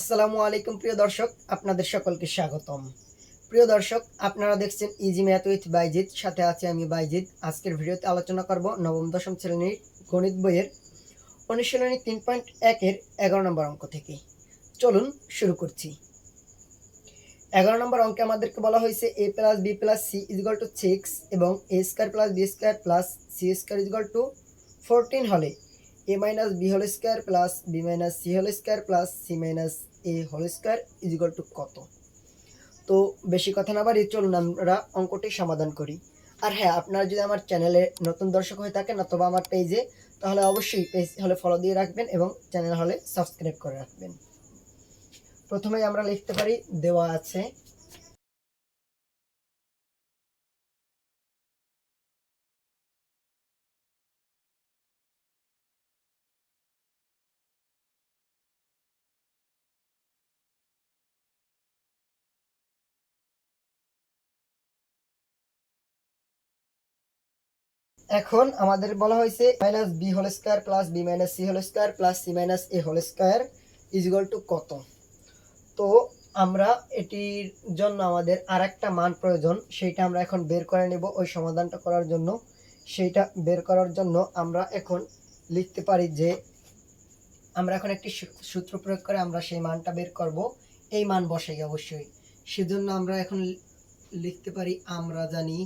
আসসালামু আলাইকুম, প্রিয় দর্শক, আপনাদের সকলকে স্বাগতম। প্রিয় দর্শক, আপনারা দেখছেন ইজি ম্যাথ উইথ বাইজিৎ সাথে আছে আমি বাইজিৎ আজকের ভিডিওতে আলোচনা করব নবম, দশম শ্রেণির গণিত বইয়ের অনুশীলনী তিন পয়েন্ট একের এগারো নম্বর অঙ্ক থেকে। চলুন শুরু করছি। এগারো নম্বর অঙ্কে আমাদেরকে বলা হয়েছে A plus B plus C is equal to six এবং A square plus B square plus C square is equal to fourteen হলে A minus B whole square plus B minus C whole square plus C minus A whole square is equal to কত? তো বেশি কথা না বাড়িয়ে চলুন আমরা অঙ্কটি সমাধান করি। আর হ্যাঁ আপনারা যদি আমার চ্যানেলে নতুন দর্শক হয়ে থাকেন অথবা আমার পেজে, তাহলে অবশ্যই পেজ হলে ফলো দিয়ে রাখবেন এবং চ্যানেল হলে সাবস্ক্রাইব করে রাখবেন। প্রথমে আমরা লিখতে পারি দেওয়া আছে এখন আমাদের বলা হয়েছে minus B whole square plus B minus C whole square plus C minus A whole square is equal to কত? তো আমরা এটির জন্য আমাদের আর একটা মান প্রয়োজন, সেইটা আমরা এখন বের করে নেব ওই সমাধানটা করার জন্য। সেইটা বের করার জন্য আমরা এখন লিখতে পারি যে আমরা এখন একটি সূত্র প্রয়োগ করে আমরা সেই মানটা বের করব। এই মান বসাই অবশ্যই। সেজন্য আমরা এখন লিখতে পারি আমরা জানি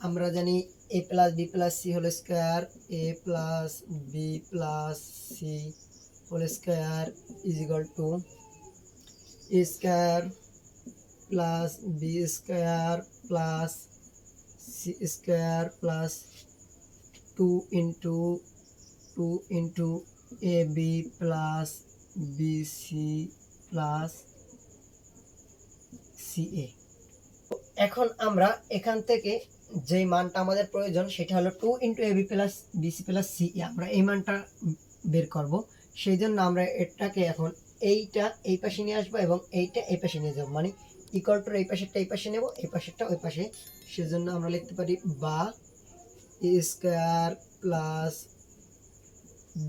আমরা জানি A plus B plus C whole square A plus B plus C whole square is equal to A square plus B square plus C square plus two into two into A B plus B C plus C A এখন আমরা এখান থেকে যেই মানটা আমাদের প্রয়োজন সেটা হলো two into AB plus BC plus C আমরা এই মানটা বের করব। সেই জন্য আমরা এটাকে এখন এইটা এই পাশে নিয়ে আসব এবং এইটা এই পাশে নিয়ে যাব। মানে ইকুয়াল টু এই পাশেরটা এই পাশে নেব, এই পাশেরটা ওই পাশে। সেজন্য আমরা লিখতে পারি বা square plus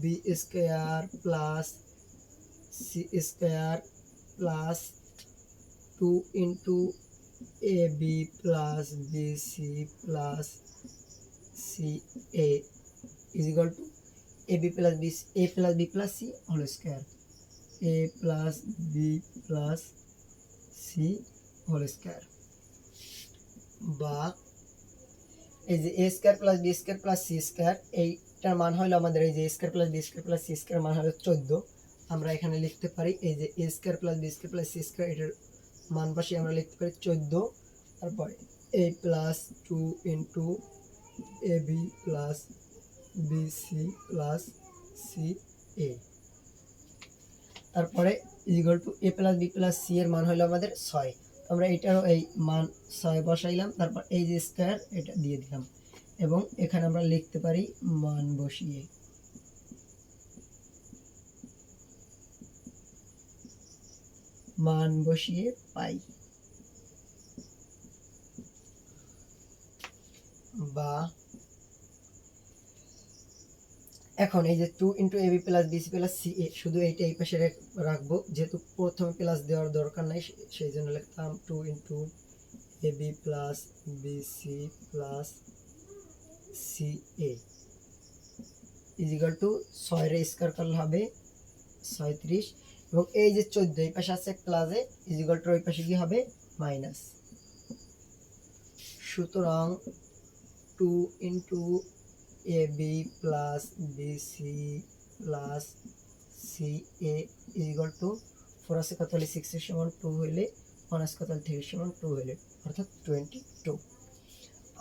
B square plus C square plus two into A B plus B C plus C A is equal to A B plus B A plus B plus C whole square A plus B plus C whole square বা এই যে A square plus B square plus C square এইটার মান হলো আমাদের এই যে square plus B square plus C square মান হলো চোদ্দ। আমরা এখানে লিখতে পারি এই যে A square plus B square plus C square এটার মান পাশে আমরা লিখতে পারি চোদ্দ, তারপরে A plus two into A B plus B C plus C A তারপরে is equal to A plus B plus C এর মান হলো আমাদের ছয়। আমরা এটারও এই মান ছয় বসাইলাম, তারপর এই যে স্কোয়ার এটা দিয়ে দিলাম। এবং এখানে আমরা লিখতে পারি মান বসিয়ে মান বসিয়ে পাই। বা এখন এই যে two into AB plus BC plus C A শুধু এইটা এই পাশে রাখব, যেহেতু প্রথমে প্লাস দেওয়ার দরকার নাই সেই জন্য লিখতাম two into AB plus BC plus C A is equal to ছয়ের স্কোয়ার করলে হবে ছয়ত্রিশ। এবং এই যে চোদ্দ, এই পাশে আছে প্লাসে ইজিক্যাল টু ওই পাশে কি হবে? মাইনাস সুতরাং two into A B plus B C plus C A is equal to four আছে কত হলে? সিক্সের সমান টু হইলে ওয়ান আছে কত হলে? থ্রির সমান টু হইলে অর্থাৎ টোয়েন্টি টু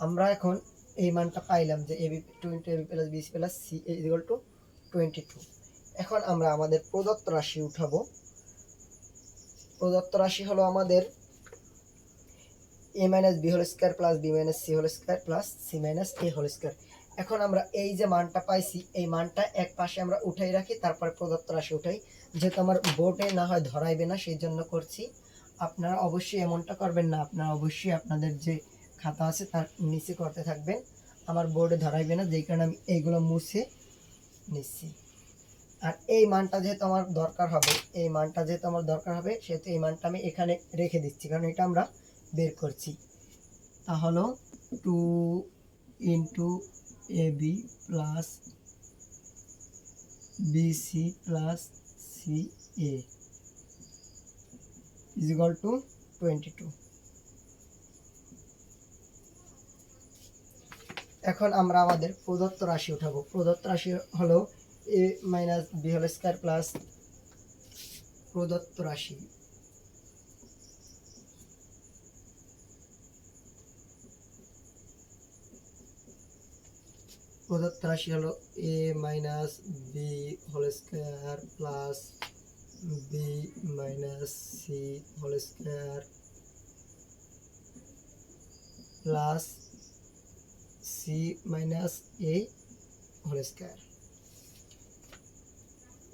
আমরা এখন এই মানটা পাইলাম যে AB two into AB plus BC plus C A is equal to twenty two এখন আমরা আমাদের প্রদত্ত রাশি উঠাবো। প্রদত্ত রাশি হলো আমাদের A minus B whole square plus B minus C whole square plus C minus A whole square এখন আমরা এই যে মানটা পাইছি, এই মানটা এক পাশে আমরা উঠাই রাখি, তারপরে প্রদত্ত রাশি উঠাই। যেহেতু আমার বোর্ডে না হয় ধরাইবে না, সেই জন্য করছি। আপনারা অবশ্যই এমনটা করবেন না, আপনারা অবশ্যই আপনাদের যে খাতা আছে তার নিচে করতে থাকবেন। আমার বোর্ডে ধরাইবে না, যেই কারণে আমি এইগুলো মুছে নিচ্ছি। আর এই মানটা যেহেতু আমার দরকার হবে, এই মানটা যেহেতু আমার দরকার হবে, সেহেতু এই মানটা আমি এখানে রেখে দিচ্ছি, কারণ এটা আমরা বের করছি। তা হলো two into A B plus BC plus C A is to twenty two. এখন আমরা আমাদের প্রদত্ত রাশি উঠাবো। প্রদত্ত রাশি হলো A minus B whole square plus প্রদত্ত রাশি। প্রদত্ত রাশি হলো A minus B whole square plus B minus C whole square plus C minus A whole square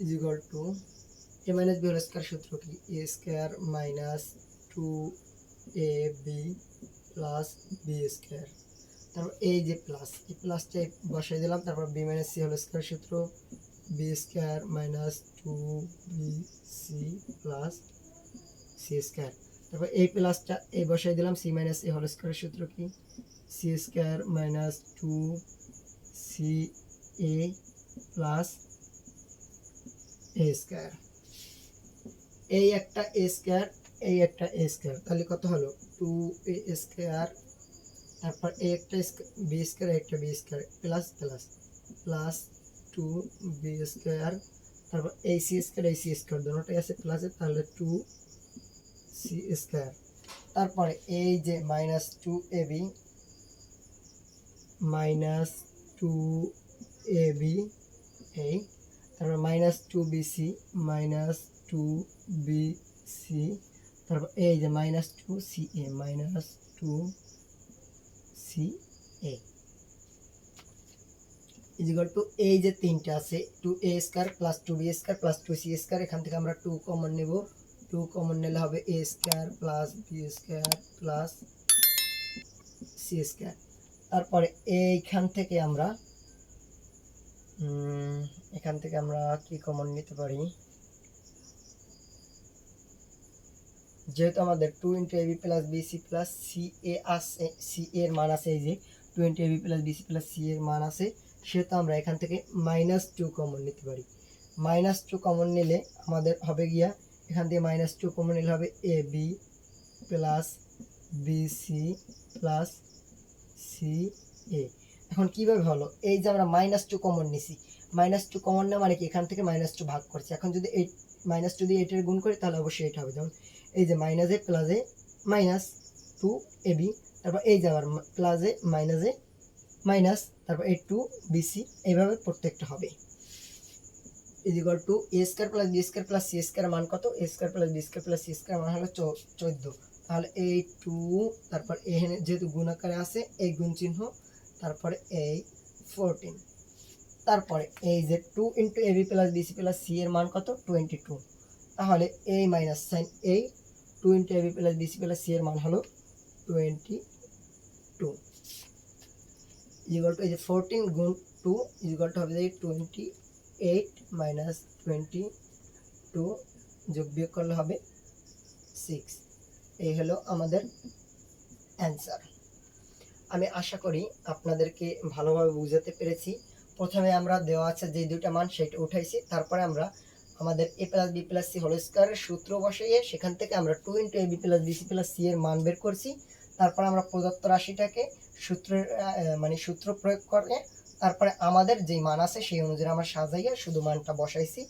is equal to A minus B whole square সূত্র কি? A square minus two A B plus B square তারপর এই যে plus এই প্লাসটা বসাই দিলাম, তারপর B minus C whole square সূত্র B square minus two B C plus C square তারপর এই প্লাসটা এই বসাই দিলাম C minus A whole square সূত্র কি? C square minus two C A plus A square এই একটা এ স্কোয়ার এই একটা এ স্কোয়ার তাহলে কত হলো? টু এ স্কোয়ার তারপর এই একটা বি স্কোয়ার একটা B square plus plus plus two B square তারপর এই সি স্কোয়ার এই সি স্কোয়ার দুটোটাই আছে প্লাসে তাহলে টু সি স্কোয়ার তারপরে এই যে minus two A B minus two A B এই তারপর minus two B C minus two B C তারপর এই যে minus two C A minus two C A is equal to এই যে তিনটা আছে two A square plus two B square plus two C square এখান থেকে আমরা টু কমন নেব। টু কমন নিলে হবে A square plus B square plus C square তারপরে এইখান থেকে আমরা এখান থেকে আমরা কি কমন নিতে পারি? যেহেতু আমাদের two into AB plus BC plus C A আছে সি এর মান আছে এই যে two into AB plus BC plus C এর মান আছে, সেহেতু আমরা এখান থেকে মাইনাস টু কমন নিতে পারি। মাইনাস টু কমন নিলে আমাদের হবে গিয়া, এখান থেকে মাইনাস টু কমন নিলে হবে A B plus BC plus C A এখন কীভাবে হলো? এই যে আমরা মাইনাস টু কমন নিছি। মাইনাস টু কমন না মানে কি? এখান থেকে মাইনাস টু ভাগ করছি। এখন যদি এইট মাইনাস টু দিয়ে এটার গুণ করি, তাহলে অবশ্যই এটা হবে। যেমন এই যে মাইনাসে প্লাসে মাইনাস টু এ বি তারপর এই যে আবার প্লাসে মাইনাসে মাইনাস এ মাইনাস তারপর এই টু বিসি এইভাবে প্রত্যেকটা হবে। Is equal to A square plus B square plus C square মান কত? A square plus B square plus C square মান হলো চোদ্দ। তাহলে এই টু তারপর এখানে যেহেতু গুণ আকারে আছে, এই গুণ চিহ্ন তারপরে এই ফোরটিন তারপরে এই যে two into AB plus BC plus C এর মান কত? টোয়েন্টি টু তাহলে এই মাইনাস সাইন এই two into AB plus BC plus C এর মান হলো টোয়েন্টি টু ইজিকাল টু এই যে ফোরটিন গুণ টু ইজিকাল টু হবে যে twenty eight minus twenty two যোগ বিয়োগ করলে হবে সিক্স এই হলো আমাদের অ্যান্সার আমি আশা করি আপনাদেরকে ভালোভাবে বুঝাতে পেরেছি। প্রথমে আমরা দেওয়া আছে যে দুটা মান, সেটা উঠাইছি। তারপরে আমরা আমাদের A plus B plus C whole স্কোয়ারের সূত্র বসাইয়ে সেখান থেকে আমরা two into A B plus BC plus C এর মান বের করছি। তারপর আমরা প্রদত্ত রাশিটাকে সূত্রের মানে সূত্র প্রয়োগ করে তারপরে আমাদের যেই মান আছে সেই অনুযায়ী আমরা সাজাইয়া শুধু মানটা বসাইছি।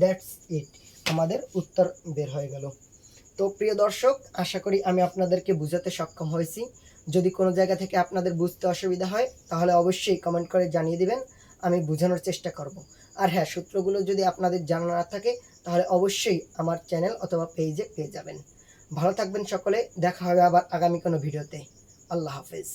দ্যাটস ইট আমাদের উত্তর বের হয়ে গেল। তো প্রিয় দর্শক, আশা করি আমি আপনাদেরকে বুঝাতে সক্ষম হয়েছি। যদি কোনো জায়গা থেকে আপনাদের বুঝতে অসুবিধা হয়, তাহলে অবশ্যই কমেন্ট করে জানিয়ে দিবেন, আমি বোঝানোর চেষ্টা করব। আর হ্যাঁ সূত্রগুলো যদি আপনাদের জানা না থাকে, তাহলে অবশ্যই আমার চ্যানেল অথবা পেজে পেয়ে যাবেন। ভালো থাকবেন সকলে, দেখা হবে আবার আগামী কোনো ভিডিওতে আল্লাহ হাফেজ।